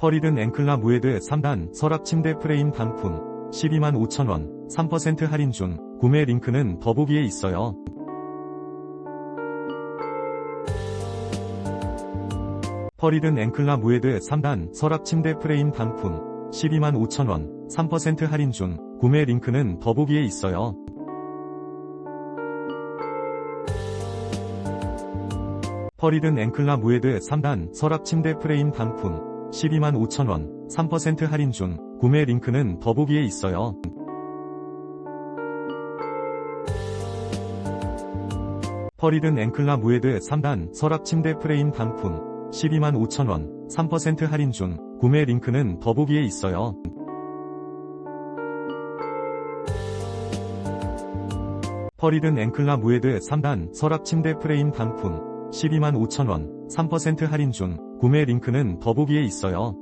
퍼리든 앵클라 무에드 3단 서랍 침대 프레임 단품 12만 5천원 3% 할인 중 구매 링크는 더보기에 있어요. 퍼리든 앵클라 무에드 3단 서랍 침대 프레임 단품 12만 5천원 3% 할인 중 구매 링크는 더보기에 있어요. 퍼리든 앵클라 무에드 3단 서랍 침대 프레임 단품 12만 5천원 3% 할인 중 구매 링크는 더보기에 있어요. 퍼리든 앵클라 무에드 3단 서랍 침대 프레임 단품 12만 5천원 3% 할인 중 구매 링크는 더보기에 있어요. 퍼리든 앵클라 무에드 3단 서랍 침대 프레임 단품 12만 5천원 3% 할인 중 구매 링크는 더보기에 있어요.